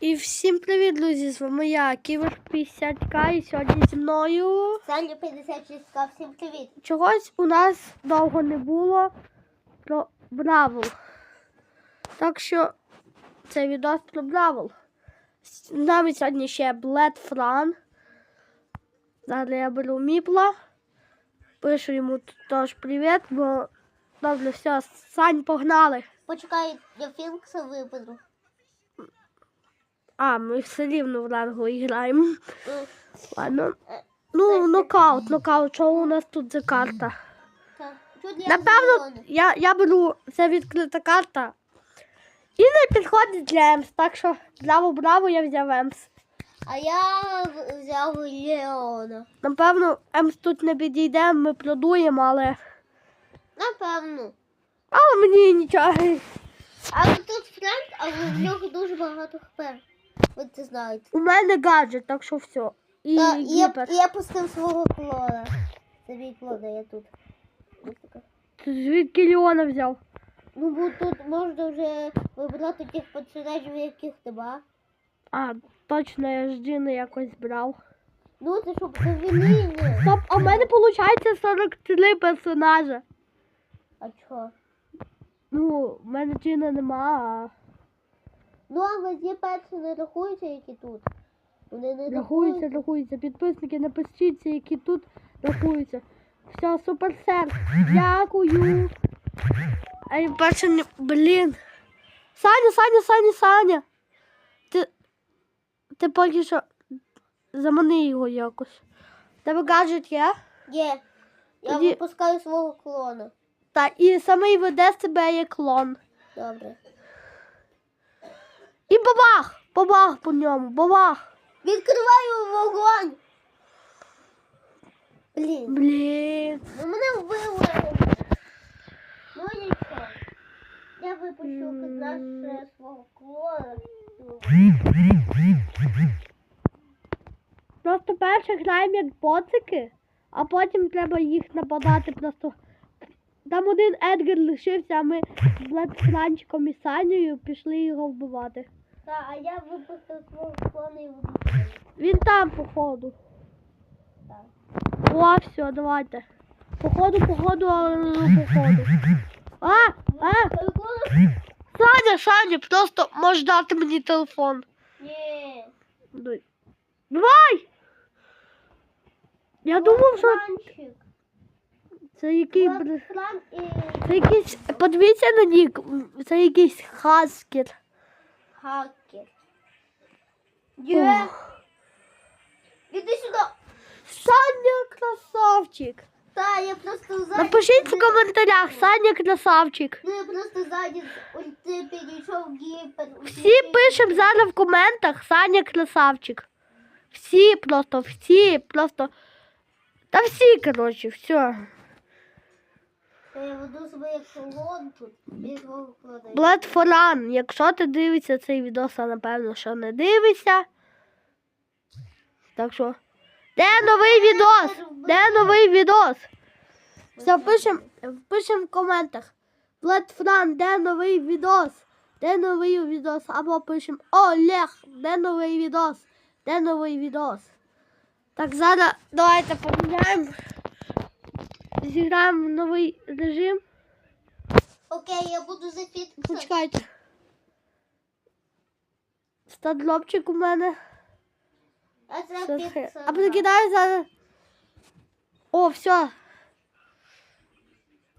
І всім привіт, друзі! З вами я, Ківер 50к, і сьогодні зі мною Саня 56к, всім привіт. чогось у нас довго не було про Бравл. Так що це відос про Бравл. З нами сьогодні ще Блед Фран. Зараз я беру Міпла. Пишу йому теж привіт, бо добре, все, Сань, погнали. Почекай, я Фінкса виберу. А, ми все рівно в рангу граємо. Ладно. Ну, нокаут, нокаут. Що у нас тут за карта? Напевно, я, я беру це відкрита карта. І не підходить для Емс. Так що браво, браво, я взяв Емс. А я взяв Леона. Напевно, Емс тут не підійде, ми продуємо, але. Напевно. Але мені нічого. Але тут френд, але в нього дуже багато хп. Ви знаєте. У мене гаджет, так що все. І Та, я, я пустив свого клона. Це мій клон, я тут. Ти Звідки Леона взяв? Ну, бо тут можна вже вибрати тих персонажів, яких нема. А, точно, я ж Джина якось брав. Ну, це щоб повеління. Стоп, а в мене виходить 43 персонажа. А чого? Ну, в мене Джина нема, а. Ну, але є перші не рахуються, які тут. Вони не Рахується, рахуються. рахується. Підписники, напишіть, які тут рахуються. Все, супер сер. Дякую. А я перше не. Блін. Саня, Саня, Саня, Саня. Ти. Ти поки що замани його якось. Тебе гаджет є? Є. Я Тоді- випускаю свого клона. Та і самий веде себе як клон. Добре. І бабах! Бабах по ньому, бабах. Відкриваю вогонь. Блін. Блін. Ну мене вбили. Ну нічого. Я випущу наше свого. Просто перше граємо як боцики, а потім треба їх нападати просто. Там один Едгар лишився, а ми з Ледфранчиком і Санею пішли його вбивати. Та, а я випустив клона і вбив. Він там, походу. Так. О, все, давайте. Походу, походу, походу. А, а, Саня, Саня, просто можеш дати мені телефон. Ні. Дай. Давай! Я думав, що це який. Це якийсь. Подивіться на нік. Це якийсь хаскер. хакер. Є. Іди сюди. Саня красавчик. Та, я просто ззаді. Напишіть в коментарях, Саня красавчик. Ну, я просто ззаді ульти підійшов гіпер. Всі пишемо зараз в коментах Саня красавчик. Всі просто, всі, просто. Та всі, коротше, все. Я веду себе як колон. І свого. Блед Форан, якщо ти дивишся цей відос, а напевно, що не дивишся. Так що. Де новий відос? Де новий відос? Все, пишем, пишем в коментах. Фран, де новий відос? Де новий відос? Або пишем Олег, де новий відос? Де новий відос? Так, зараз давайте поміняємо. Зіграємо в новий режим. Окей, я буду за фітком. Почекайте. Стадлопчик у мене. А це А прикидаю зараз. О, все.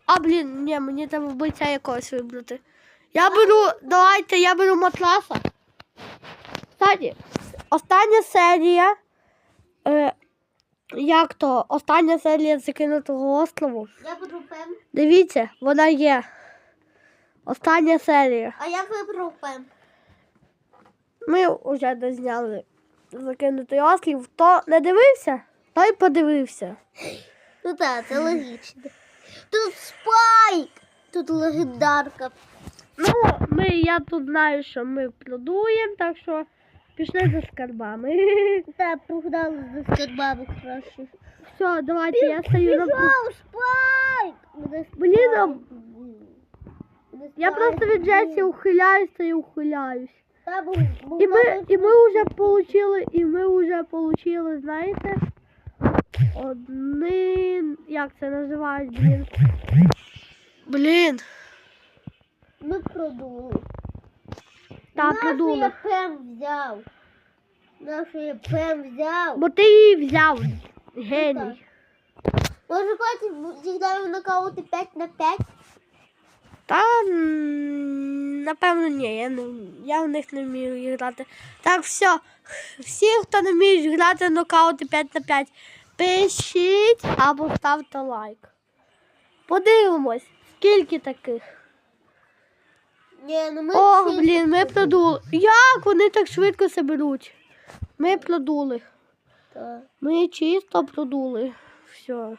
А, блін, ні, мені треба вбивця якогось вибрати. Я беру, давайте, я беру матраса. Кстати, остання серія. Як то? Остання серія закинутого острову. Я буду пем. Дивіться, вона є. Остання серія. А я вибрав пем. Ми вже дозняли закинутий острів. Хто не дивився, той подивився. Ну так, це логічно. Тут спайк. Тут легендарка. Ну, ми, я тут знаю, що ми продуємо, так що пішли за скарбами. Та погнали за скарбами краще. Все, давайте, я стою на Пішов спайк! Блін, а Я просто від Джесі ухиляюсь. Та, бо, бо І ми, і ми вже получили, і ми вже получили, знаєте, один, як це називають, блін. Блін, Ми продули. Та продули. пем взяв. Нашу я пем взяв. Бо ти її взяв, геній. Може, хватить зіграємо нокаути 5 на 5? Та напевно ні, я, не, я в них не вмію грати. Так, все. Всі, хто не вміють грати нокаути 5 на 5, пишіть або ставте лайк. Подивимось, скільки таких. Ні, ну ми Ох, всі- блін, ми продули. Як вони так швидко себе беруть? Ми продули. Та. Ми чисто продули. Все.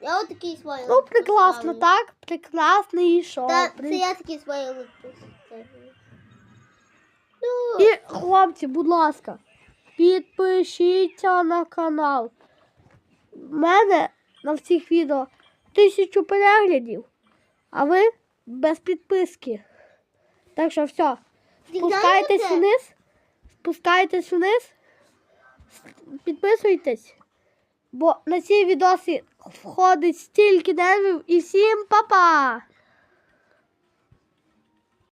Я от отакий смайлик. Ну, прекрасно, поставлю. так? Прекрасний шоу. Та, При- це я такий смайлик поставлю. Ну, І, хлопці, будь ласка, підпишіться на канал. У мене на всіх відео тисячу переглядів, а ви без підписки. Так що все, спускайтесь вниз, спускайтесь вниз, підписуйтесь, бо на ці відоси входить стільки нервів і всім па-па!